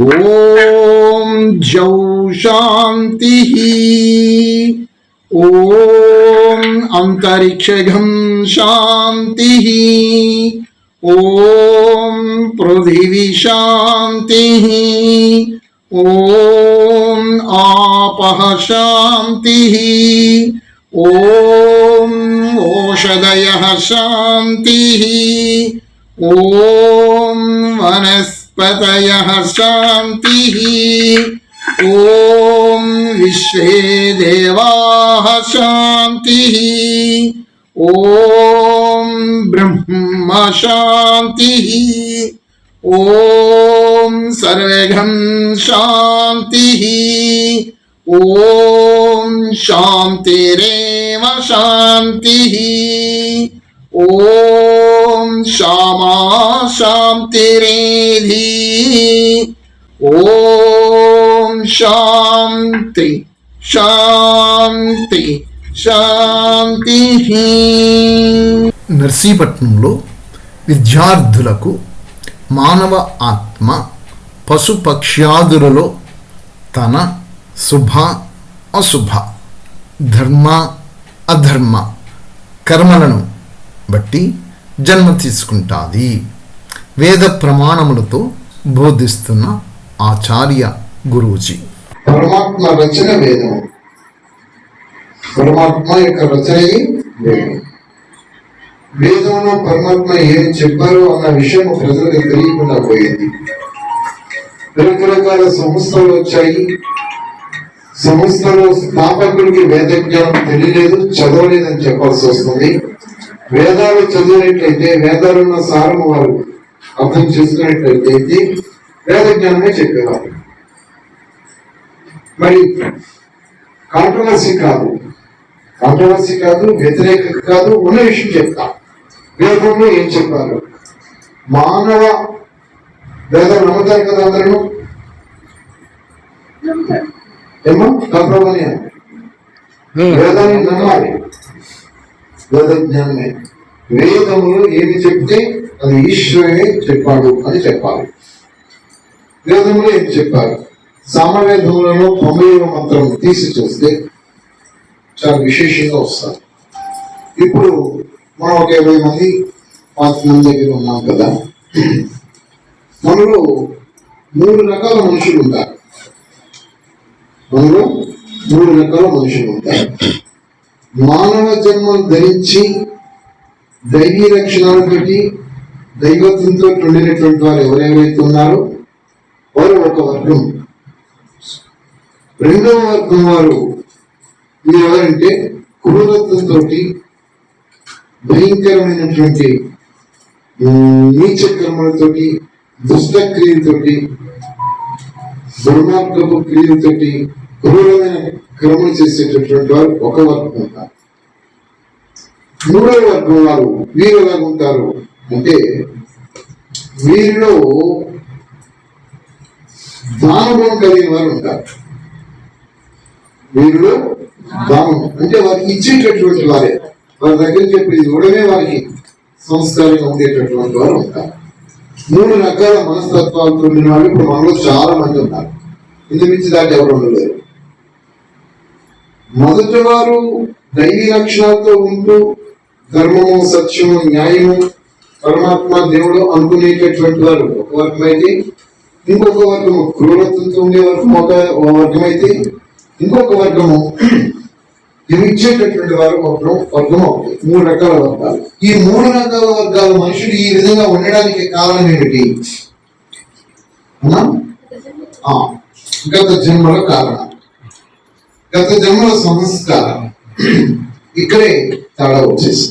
ॐ जौ शान्तिः ॐ अन्तरिक्षघं शान्तिः ॐ पृथिवी शान्तिः ॐ आपः शान्तिः ॐ ओषधयः शान्तिः ॐ वनस्पतयः शान्तिः ॐ विश्वे देवाः शान्तिः ॐ ब्रह्म शान्तिः ॐ सर्वघं शान्तिः ॐ शान्तिरेव शान्तिः ॐ శ్యామా శాంతిరేధి ఓం శాంతి శాంతి శాంతి నర్సీపట్నంలో విద్యార్థులకు మానవ ఆత్మ పశుపక్ష్యాదులలో తన శుభ అశుభ ధర్మ అధర్మ కర్మలను బట్టి జన్మ తీసుకుంటుంది. వేద ప్రమాణములతో బోధిస్తున్న ఆచార్య గురూజీ. పరమాత్మ రచన వేదం. పరమాత్మ యొక్క రచనయే వేదం. వేదంలో పరమాత్మ ఏం చెప్పారో అన్న విషయం ప్రజలకు తెలియకుండా పోయింది. రకరకాల సంస్థలు వచ్చాయి. సంస్థలో స్థాపకుడికి వేద జ్ఞానం తెలియలేదు చదవలేదని చెప్పాల్సి వస్తుంది. వేదాలు చదివినట్లయితే వేదాలున్న సారం వారు అర్థం చేసుకున్నట్లయితే వేద జ్ఞానమే చెప్పేవారు. మరి కాంట్రవర్సీ కాదు. కాంట్రవర్సీ కాదు వ్యతిరేక కాదు ఉన్న విషయం చెప్తా. వేదంలో ఏం చెప్పారు? మానవ వేదం నమ్ముతారు కదా అందరూ? ఏమో కంప్రమని వేదాన్ని నమ్మాలి. వేదజ్ఞానమే వేదములు ఏమి చెప్తే అది ఈశ్వరుడే చెప్పాడు అని చెప్పాలి. వేదములు ఏం చెప్పారు సామవేదములను తొంభైవ మంత్రం తీసి చూస్తే చాలా విశేషంగా వస్తారు ఇప్పుడు మనం ఒక ఇరవై మంది పాతి మంది దగ్గర ఉన్నాం కదా. మనలో మూడు రకాల మనుషులు ఉంటారు మనలో మూడు రకాల మనుషులు ఉంటారు మానవ జన్మను ధరించి దైవీ లక్షణాలు పెట్టి దైవత్వంతో ఉండినటువంటి వారు ఎవరెవరైతే ఉన్నారో వారు ఒక వర్గం. రెండవ వర్గం వారు మీరు ఎవరంటే క్రూరత్వంతో భయంకరమైనటువంటి ఉమ్, నీచ కర్మలతోటి దుష్ట క్రియలతోటి దుర్మార్గపు క్రియలతోటి క్రూరమైన క్రమం చేసేటటువంటి వారు ఒక వర్గం ఉంటారు. మూడో వర్గం వారు వీరు ఎలాగ ఉంటారు. అంటే వీరిలో దానగుణం కలిగిన వారు ఉంటారు. వీరిలో దానం అంటే వారికి ఇచ్చేటటువంటి వారే. వారి దగ్గర చెప్పి ఇది ఇవ్వడమే వారికి సంస్కారంగా ఉండేటటువంటి వారు ఉంటారు. మూడు రకాల మనస్తత్వాలతో ఉండిన వాళ్ళు ఇప్పుడు మనలో చాలా మంది ఉన్నారు. ఇంతమించి దాటి ఎవరు ఉండలేరు. మొదటి వారు దైవీ లక్షణాలతో ఉంటూ ధర్మము సత్యము న్యాయము పరమాత్మ దేవుడు అనుకునేటటువంటి వారు ఒక వర్గం అయితే ఇంకొక వర్గము క్రూరత్వంతో ఉండే వర్గం ఒక వర్గం అయితే ఇంకొక వర్గము ఇవి ఇచ్చేటటువంటి వారు ఒక వర్గం ఒకటి. మూడు రకాల వర్గాలు. ఈ మూడు రకాల వర్గాల మనుషులు ఈ విధంగా ఉండడానికి కారణం ఏమిటి? గత జన్మల కారణం. గత జన్మల సంస్కారం ఇక్కడే తేడా వచ్చేసి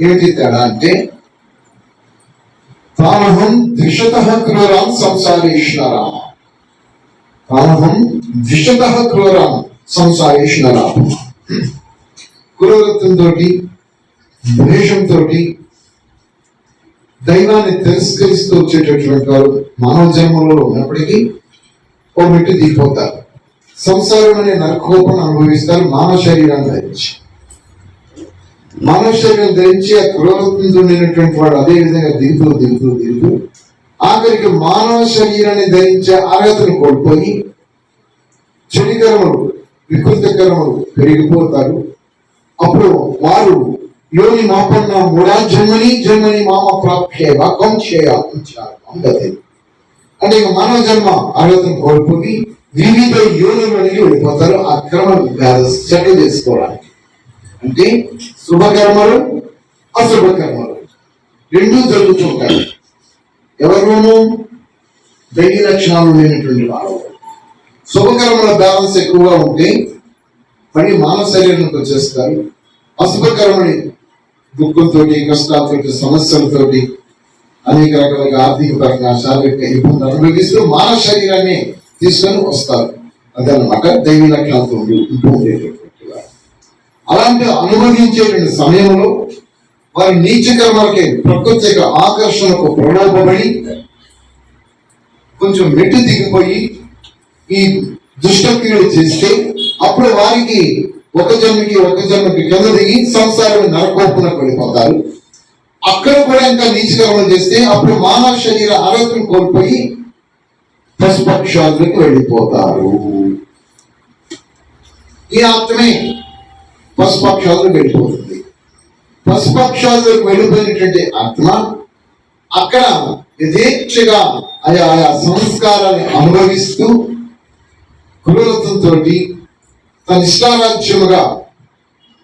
ఏంటి తేడా అంటే తానహం ద్విషత క్రూరాం సంసారేశ్వరా తానహం ద్విషత క్రూరాం సంసారేశ్వరా క్రూరత్వంతో ద్వేషంతో దైవాన్ని తిరస్కరిస్తూ వచ్చేటటువంటి వారు మానవ జన్మలో ఉన్నప్పటికీ ఓ మెట్టు దిగిపోతారు. సంసారం అనే నరకోపను అనుభవిస్తారు మానవ శరీరాన్ని ధరించి. మానవ శరీరం ధరించి ఆ క్రూరత్వంతో ఉండినటువంటి వాడు అదే విధంగా దిగుతూ దిగుతూ దిగుతూ ఆఖరికి మానవ శరీరాన్ని ధరించే అర్హతను కోల్పోయి చెడు కర్మలు వికృత కర్మలు పెరిగిపోతారు. అప్పుడు వారు యోని మాపన్న మూడా జన్మని జన్మని మామ ప్రాప్యే కంక్షేయ చేయ అంటే ఇక మానవ జన్మ అర్హతను కోల్పోయి వివిధ యోనులకి వెళ్ళిపోతారు ఆ క్రమ చేసుకోవడానికి. అంటే శుభకర్మలు అశుభకర్మలు. రెండూ జరుగుతుంటాయి ఎవరిలోనూ దైవ లక్షణాలు లేనటువంటి వారు. శుభకర్మల బ్యాలెన్స్ ఎక్కువగా ఉంటే మళ్ళీ మానవ శరీరంతో వచ్చేస్తారు. అశుభకర్మని దుఃఖంతో కష్టాలతోటి సమస్యలతోటి అనేక రకాలుగా ఆర్థిక పరంగా శారీరక ఇబ్బందులు అనుభవిస్తూ మానవ శరీరాన్ని తీసుకొని వస్తారు. అదనమాట దైవీ లక్షణాలతో ఉండి ఉండేటటువంటి అలాంటి అనుభవించే సమయంలో వారి నీచ కర్మలకి ప్రకృతి యొక్క ఆకర్షణకు ప్రలోభపడి కొంచెం మెట్టు దిగిపోయి ఈ దుష్టక్రియలు చేస్తే అప్పుడు వారికి ఒక జన్మకి ఒక జన్మకి కింద దిగి సంసారం నరకోపున పడిపోతారు. అక్కడ కూడా ఇంకా నీచకర్మలు చేస్తే అప్పుడు మానవ శరీర ఆరోగ్యం కోల్పోయి పశుపక్షాలకు వెళ్ళిపోతారు. ఈ ఆత్మే పశుపక్షాలకు వెళ్ళిపోతుంది. పశుపక్షాలకు వెళ్ళిపోయినటువంటి ఆత్మ అక్కడ యథేచ్ఛగా ఆయా ఆయా సంస్కారాన్ని అనుభవిస్తూ క్రూరత్వంతో తన ఇష్టారాజ్యముగా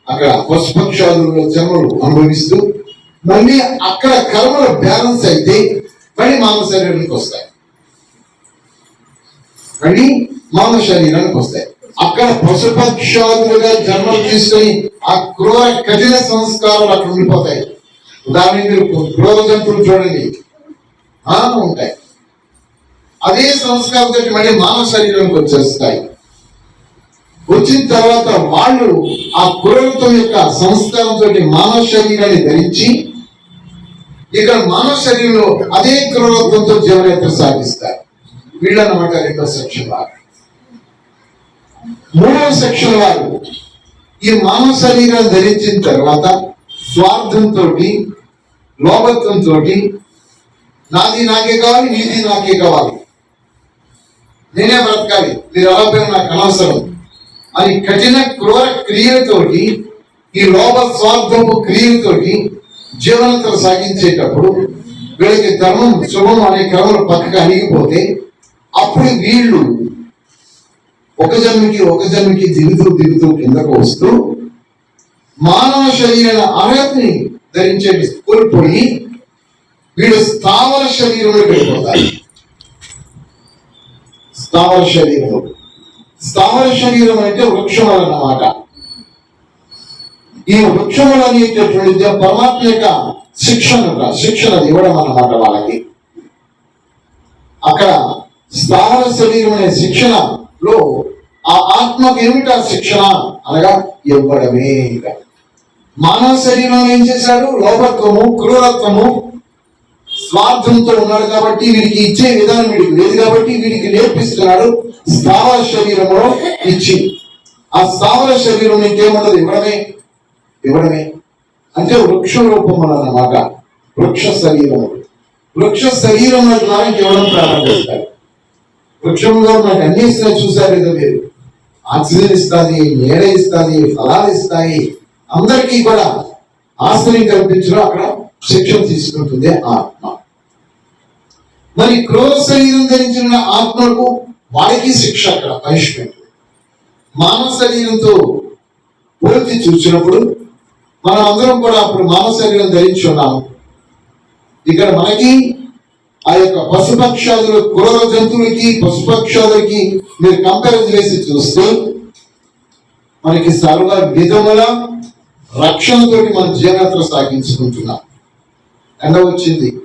అక్కడ పశుపక్షాదుల జన్మలు అనుభవిస్తూ మళ్ళీ అక్కడ కర్మలు బ్యాలెన్స్ అయితే మళ్ళీ మానవ శరీరానికి వస్తాయి. మళ్ళీ మానవ శరీరానికి వస్తాయి. అక్కడ పశుపక్షాదులుగా జన్మలు తీసుకొని ఆ క్రూర కఠిన సంస్కారాలు అక్కడ ఉండిపోతాయి. దాన్ని మీరు క్రూర జంతువులు చూడండి. ఆ ఉంటాయి. అదే సంస్కారంతో మళ్ళీ మానవ శరీరానికి వచ్చేస్తాయి. వచ్చిన తర్వాత వాళ్ళు ఆ క్రూరత్వం యొక్క సంస్కారంతో మానవ శరీరాన్ని ధరించి ఇక్కడ మానవ శరీరంలో అదే క్రూరత్వంతో జీవనయాత్ర సాగిస్తారు. వీళ్ళనమాట రెండో సెక్షన్ వారు. మూడవ సెక్షన్ వారు ఈ మానవ శరీరం ధరించిన తర్వాత స్వార్థంతో లోభత్వంతో నాది నాకే కావాలి నీది నాకే కావాలి. నేనే బ్రతకాలి. మీరు ఎలా నాకు అనవసరం. అని కఠిన క్రూర క్రియలతోటి ఈ లోభ స్వార్థము క్రియలతోటి జీవనంతో సాగించేటప్పుడు వీళ్ళకి ధర్మం శుభం అనే క్రమం పక్కకు అణిగిపోతే అప్పుడు వీళ్ళు ఒక జన్మకి ఒక జన్మకి దిగుతూ దిగుతూ కిందకు వస్తూ మానవ శరీరాల అర్హతని ధరించే కోల్పోయి వీడు స్థావర శరీరంలో వెళ్ళిపోతారు స్థావర శరీరం స్థావర శరీరం అంటే వృక్షములు అన్నమాట. ఈ వృక్షములు అనేటటువంటి పరమాత్మ యొక్క శిక్షణ శిక్షణ ఇవ్వడం అన్నమాట వాళ్ళకి. అక్కడ స్థావర శరీరం అనే శిక్షణలో ఆ ఆత్మకు ఏమిటి ఆ శిక్షణ అనగా ఇవ్వడమే ఇంకా. మానవ శరీరం ఏం చేశాడు? లోభత్వము క్రూరత్వము స్వార్థంతో ఉన్నాడు కాబట్టి వీడికి ఇచ్చే విధానం వీడికి లేదు కాబట్టి వీడికి నేర్పిస్తున్నాడు స్థావర శరీరంలో ఇచ్చి. ఆ స్థావర శరీరం నీకేముండదు? ఇవ్వడమే. ఇవ్వడమే. అంటే వృక్ష రూపం అన్నమాట. వృక్ష శరీరం వృక్ష శరీరం ద్వారా ఇవ్వడం ప్రారంభిస్తాడు వృక్షంలో మనకు అన్ని ఇస్తున్నా చూసారు కదా మీరు. ఆక్సిజన్ ఇస్తుంది నీడ ఇస్తుంది ఫలాలు ఇస్తాయి. అందరికీ కూడా ఆశ్రయం కల్పించడం అక్కడ శిక్షణ తీసుకుంటుంది ఆత్మ. మరి క్రోధ శరీరం ధరించిన ఆత్మకు వాడికి శిక్ష అక్కడ పనిష్మెంట్ మానవ శరీరంతో పోల్చి చూసినప్పుడు మనం అందరం కూడా అప్పుడు మానవ శరీరం ధరించున్నాము ఇక్కడ మనకి ఆ యొక్క పశుపక్షాదులు క్రూర జంతువులకి పశుపక్షాదులకి మీరు కంపారిజన్ చేసి చూస్తే మనకి సర్వ విధముల రక్షణతోటి మన జీవనయాత్ర సాగించుకుంటున్నాం. ఎండ వచ్చింది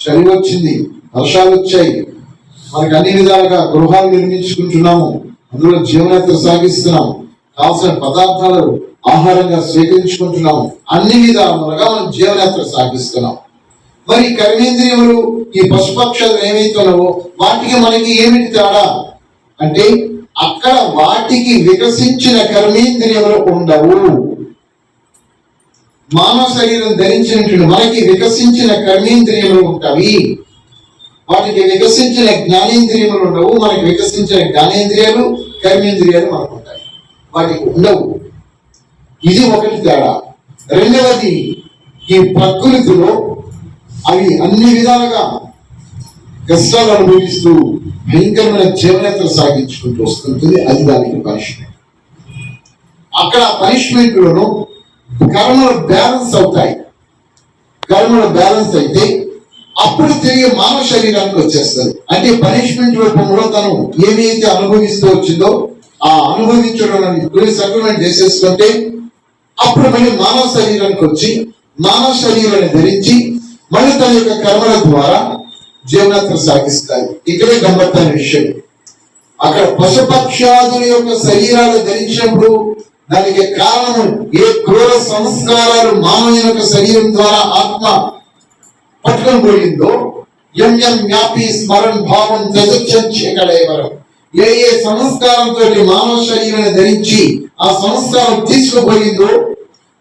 చలి వచ్చింది వర్షాలు వచ్చాయి. మనకి అన్ని విధాలుగా గృహాలు నిర్మించుకుంటున్నాము. అందులో జీవనయాత్ర సాగిస్తున్నాము కావాల్సిన పదార్థాలు ఆహారంగా స్వీకరించుకుంటున్నాము. అన్ని విధాలుగా మనం జీవనయాత్ర సాగిస్తున్నాం. మరి కర్మేంద్రియములు ఈ పశుపక్షాలు ఏమైతున్నావో వాటికి మనకి ఏమిటి తేడా? అంటే అక్కడ వాటికి వికసించిన కర్మేంద్రియములు ఉండవు. మానవ శరీరం ధరించినటువంటి మనకి వికసించిన కర్మేంద్రియములు ఉంటాయి. వాటికి వికసించిన జ్ఞానేంద్రియములు ఉండవు. మనకి వికసించిన జ్ఞానేంద్రియాలు కర్మేంద్రియాలు మనకు ఉంటాయి. వాటికి ఉండవు. ఇది ఒకటి తేడా. రెండవది ఈ ప్రకృతిలో అవి అన్ని విధాలుగా కష్టాలు అనుభవిస్తూ భయంకరమైన జీవనయాత్ర సాగించుకుంటూ వస్తుంటుంది. అది దానికి పనిష్మెంట్ అక్కడ పనిష్మెంట్లను కర్మలు బ్యాలెన్స్ అవుతాయి. కర్మలు బ్యాలెన్స్ అయితే అప్పుడు తిరిగి మానవ శరీరానికి వచ్చేస్తుంది. అంటే పనిష్మెంట్ రూపంలో తను ఏమైతే అనుభవిస్తూ వచ్చిందో ఆ అనుభవించడం సెటిల్మెంట్ చేసేసుకుంటే అప్పుడు మళ్ళీ మానవ శరీరానికి వచ్చి మానవ శరీరాన్ని ధరించి మళ్ళీ తన యొక్క కర్మల ద్వారా జీవనాత్ర సాగిస్తాయి. ఇక్కడే గమ్మత్తైన విషయం. అక్కడ పశుపక్షాదుల యొక్క శరీరాలు ధరించినప్పుడు దానికి కారణం ఏ క్రూర సంస్కారాలు మానవ యొక్క శరీరం ద్వారా ఆత్మ పట్టుకొని పోయిందో ఎం ఎం వ్యాపి స్మరణ్ భావం తెజక్షేకడేవరం ఏ ఏ సంస్కారంతో మానవ శరీరాన్ని ధరించి ఆ సంస్కారం తీసుకుపోయిందో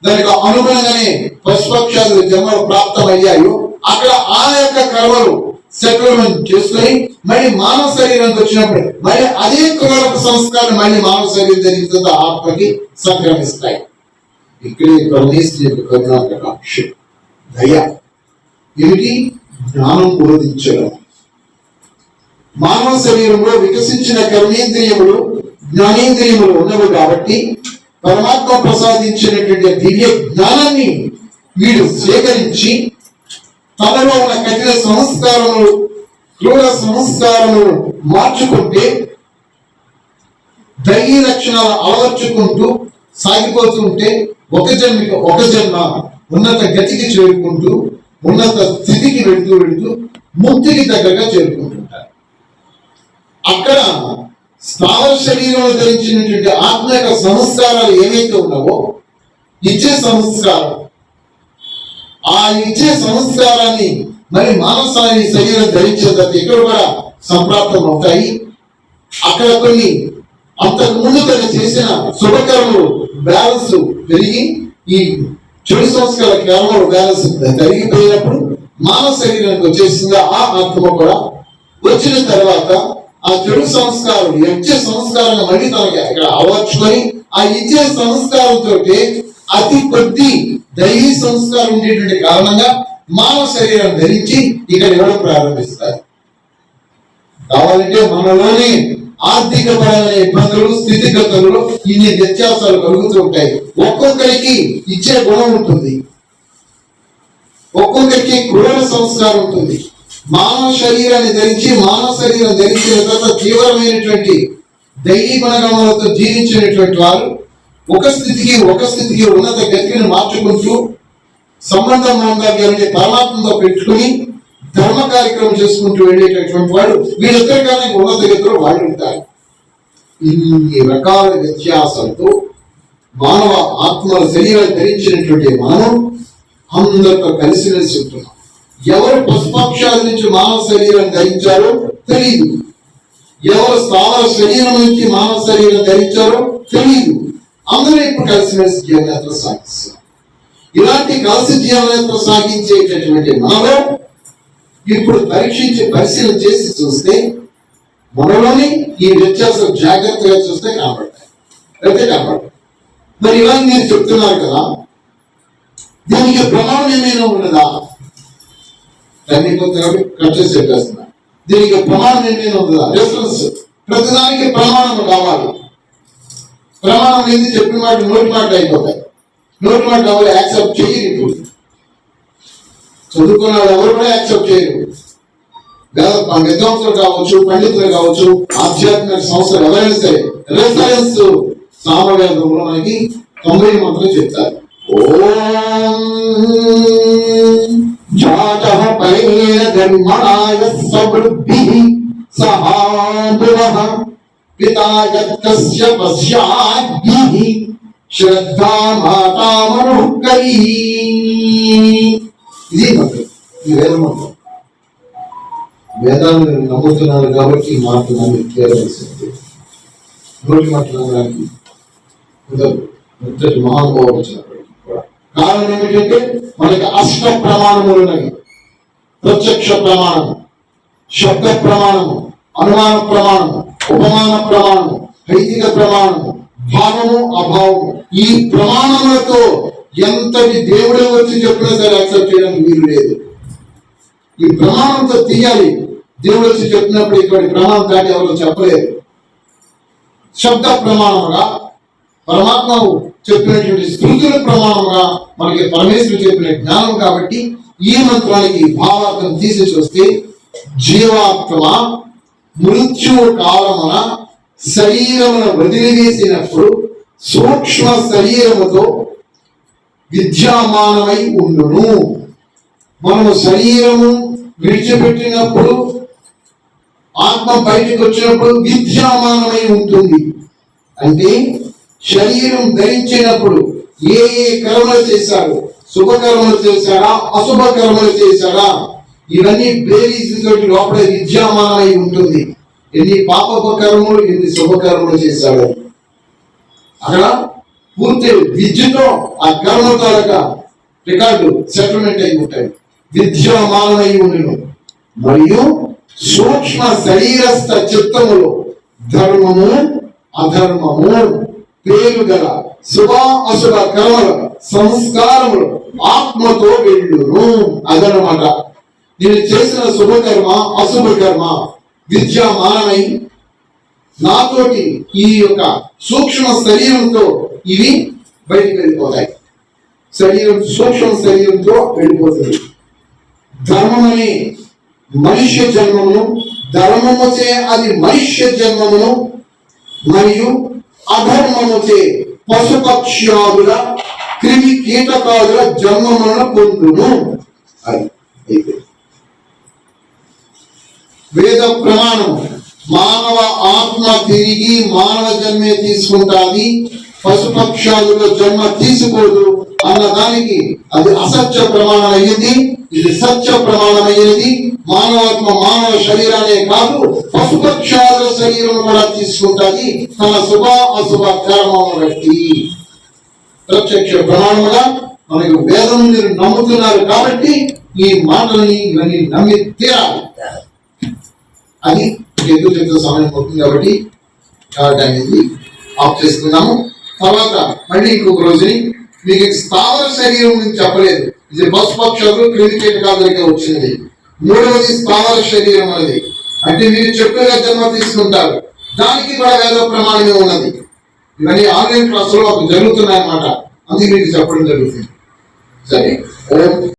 దానికి అనుగుణంగానే పశుపక్షాలు జన్మలు ప్రాప్తమయ్యాయో. అక్కడ ఆ యొక్క కర్మలు సెటిల్మెంట్ చేసుకుని మళ్ళీ మానవ శరీరానికి వచ్చినప్పుడు మళ్ళీ అదే కులపు సంస్కారం మళ్ళీ మానవ శరీరం ధరించిన ఆత్మకి సంక్రమిస్తాయి. ఇక్కడే పరమేశ్వరి యొక్క కరుణాకటాక్ష దయ. ఏమిటి? జ్ఞానం బోధించడం. మానవ శరీరంలో వికసించిన కర్మేంద్రియములు జ్ఞానేంద్రియములు ఉన్నవి కాబట్టి పరమాత్మ ప్రసాదించినటువంటి దివ్య జ్ఞానాన్ని వీడు స్వీకరించి తనలో ఉన్న కఠిన సంస్కారములు క్రూర సంస్కారములు మార్చుకుంటే దైవీ లక్షణాలు అలవర్చుకుంటూ సాగిపోతుంటే ఒక జన్మకి ఒక జన్మ ఉన్నత గతికి చేరుకుంటూ ఉన్నత స్థితికి వెళ్తూ వెళ్తూ ముక్తికి దగ్గరగా చేరుకుంటుంటారు. అక్కడ స్థావర శరీరంలో ధరించినటువంటి ఆత్మ యొక్క సంస్కారాలు ఏవైతే ఉన్నావో ఇచ్చే సంస్కారం. ఆ ఇచ్చే సంస్కారాన్ని మరి మానసాన్ని శరీరం ధరించే తర్వాత ఇక్కడ కూడా సంప్రాప్తం అవుతాయి అక్కడ కొన్ని అంతకు ముందు తను చేసిన శుభకర్మలు బ్యాలెన్స్ పెరిగి ఈ చెడు సంస్కార కర్మలు బ్యాలెన్స్ తరిగిపోయినప్పుడు మానవ శరీరానికి వచ్చేసింది? ఆ ఆత్మ కూడా వచ్చిన తర్వాత ఆ చెడు సంస్కారం ఇచ్చే సంస్కారం మళ్ళీ తనకి ఇక్కడ అవర్చుకొని ఆ ఇచ్చే సంస్కారంతో అతి కొద్ది దైవీ సంస్కారం ఉండేటువంటి కారణంగా మానవ శరీరం ధరించి ఇక్కడ ఇవ్వడం ప్రారంభిస్తారు? కావాలంటే మనలోనే ఆర్థిక పరమైన ఇబ్బందులు స్థితిగతులు ఇన్ని వ్యత్యాసాలు కలుగుతూ ఉంటాయి. ఒక్కొక్కరికి ఇచ్చే గుణం ఉంటుంది. ఒక్కొక్కరికి క్రూర సంస్కారం ఉంటుంది. మానవ శరీరాన్ని ధరించి మానవ శరీరం ధరించిన తర్వాత తీవ్రమైనటువంటి దైవీ గుణగణాలతో జీవించినటువంటి వారు ఒక స్థితికి ఒక స్థితికి ఉన్నత గతిని మార్చుకుంటూ సంబంధం బాంధవ్యాలని పరమాత్మతో పెట్టుకుని ధర్మ కార్యక్రమం చేసుకుంటూ వెళ్ళేటటువంటి వాడు వీళ్ళిద్దరికన్నా ఉన్నత గతిలో వాళ్ళు ఉంటారు. ఇన్ని రకాల వ్యత్యాసాలతో మానవ ఆత్మల శరీరాన్ని ధరించినటువంటి మనం అందరితో కలిసిమెలిసి ఉంటున్నాం. ఎవరు పశుపక్షాల నుంచి మానవ శరీరం ధరించారో తెలియదు ఎవరు స్థావర శరీరం నుంచి మానవ శరీరం ధరించారో తెలియదు అందరూ ఇప్పుడు కలిసిమెలిసి జీవనయాత్ర సాగిస్తారు ఇలాంటి కలిసి జీవనయాత్ర సాగించేటటువంటి మనలో ఇప్పుడు పరీక్షించి పరిశీలన చేసి చూస్తే మనలోని ఈ వ్యత్యాసం జాగ్రత్తగా చూస్తే కనపడతాయి అయితే కనబడతాయి. మరి ఇలా మీరు చెప్తున్నారు కదా దీనికి ప్రమాణం ఏమైనా ఉన్నదా? దాన్ని కొంత కట్ చేసి చెప్పేస్తున్నా దీనికి ప్రమాణం ఏమైనా ఉంటుందా? రెఫరెన్స్ ప్రతిదానికి ప్రమాణం కావాలి. ప్రమాణం ఏంది? చెప్పిన మాట నోటి మాట అయిపోతాయి. నోటి మాట ఎవరు యాక్సెప్ట్ చేయరు ఇప్పుడు. చదువుకున్న వాళ్ళు ఎవరు కూడా యాక్సెప్ట్ చేయరు. విద్వాంసులు కావచ్చు పండితులు కావచ్చు ఆధ్యాత్మిక సంస్థలు ఎవరైనా సరే రెఫరెన్స్ సామవేదంలో మనకి తొంభై మంత్రం చెప్తారు. ఓ జాతః పరేణ ధర్మణాయ సమృద్ధిః సహాదురః పితాయత్తస్య పశ్యాగ్నిః శ్రద్ధా మాతామనుకరీ ఇది మంత్రం ఈ వేద మంత్రం వేదాలను మీరు నమ్ముతున్నారు కాబట్టి ఈ మాట నన్ను చేరవలసింది నోటి మాట నమ్మడానికి కుదరదు ఇంతటి మహానుభావులు వచ్చినప్పటికీ కూడా కారణం ఏమిటంటే మనకి అష్ట ప్రమాణములు ఉన్నాయి. ప్రత్యక్ష ప్రమాణం శబ్ద ప్రమాణము అనుమాన ప్రమాణము ఉపమాన ప్రమాణము హైతిక ప్రమాణము భావము అభావము. ఈ ప్రమాణములతో ఎంతటి దేవుడే వచ్చి చెప్పినా సరే యాక్సెప్ట్ చేయడానికి వీలు లేదు. ఈ ప్రమాణంతో తీయాలి. దేవుడు వచ్చి చెప్పినప్పుడు ఇక్కడ ప్రమాణం దాటి ఎవరు చెప్పలేదు. శబ్ద ప్రమాణముగా పరమాత్మవు చెప్పినటువంటి స్మృతుల ప్రమాణంగా మనకి పరమేశ్వరుడు చెప్పిన జ్ఞానం కాబట్టి ఈ మంత్రానికి భావార్థం తీసి చూస్తే జీవాత్మ మృత్యు కాలమున శరీరమును వదిలివేసినప్పుడు సూక్ష్మ శరీరముతో విద్యామానమై ఉండును. మనము శరీరము విడిచిపెట్టినప్పుడు ఆత్మ బయటకు వచ్చినప్పుడు విద్యామానమై ఉంటుంది. అంటే శరీరం ధరించినప్పుడు ఏ ఏ కర్మలు చేశారు శుభకర్మలు చేశారా అశుభ కర్మలు చేశారా ఇవన్నీ బేరీస్ తోటి లోపల విద్యామానమై ఉంటుంది. ఎన్ని పాప కర్మలు ఎన్ని శుభకర్మలు చేశాడు అక్కడ పూర్తి విద్యతో ఆ కర్మ తాలూకా రికార్డు సెటిల్మెంట్ అయి ఉంటాయి. విద్యమానమై ఉండను. మరియు సూక్ష్మ శరీరస్థ చిత్తములు ధర్మము అధర్మము పేరు గల శుభ అశుభ కర్మల సంస్కారములు ఆత్మతో వెళ్ళును అదనమాట. నేను చేసిన శుభకర్మ అశుభ కర్మ విద్యామానమై నాతోటి ఈ యొక్క సూక్ష్మ శరీరంతో ఇవి బయటికి వెళ్ళిపోతాయి. శరీరం సూక్ష్మ శరీరంతో వెళ్ళిపోతుంది. ధర్మమని మనుష్య జన్మమును ధర్మముచే అది మనుష్య జన్మమును మరియు అధర్మముచే పశుపక్ష్యాదుల క్రిమి కీటకాదుల జన్మమున పొందును. అది అయితే వేద ప్రమాణం. మానవ ఆత్మ తిరిగి మానవ జన్మే తీసుకుంటాది. పశుపక్షాదుల జన్మ తీసుకోదు. అన్న దానికి అది అసత్య ప్రమాణం అయ్యింది ఇది సత్య ప్రమాణం అయ్యేది మానవాత్మ మానవ శరీరాలే కాదు పశుపక్షాల శరీరం కూడా తీసుకుంటాది. తన శుభ అశుభ కర్మను బట్టి ప్రత్యక్ష ప్రమాణముగా మనకు వేదం మీరు నమ్ముతున్నారు కాబట్టి ఈ మాటల్ని ఇవన్నీ నమ్మి తీరాలి. అది ఎందుకు చెప్తే సమయం అవుతుంది కాబట్టి కాబట్టి అనేది ఆఫ్ చేసుకున్నాము తర్వాత మళ్ళీ ఇంకొక రోజుని మీకు స్థావర శరీరం నుంచి చెప్పలేదు. ఇది పశుపక్షాలు క్రిమికేట్ కాదలికే వచ్చింది. మూడవది స్థావర శరీరం అనేది. అంటే మీరు చెప్పుగా జన్మ తీసుకుంటారు. దానికి కూడా వేద ప్రమాణమే ఉన్నది. ఇవన్నీ ఆన్లైన్ క్లాసులో జరుగుతున్నాయి అన్నమాట అందుకే మీకు చెప్పడం జరుగుతుంది. సరే? ఓం.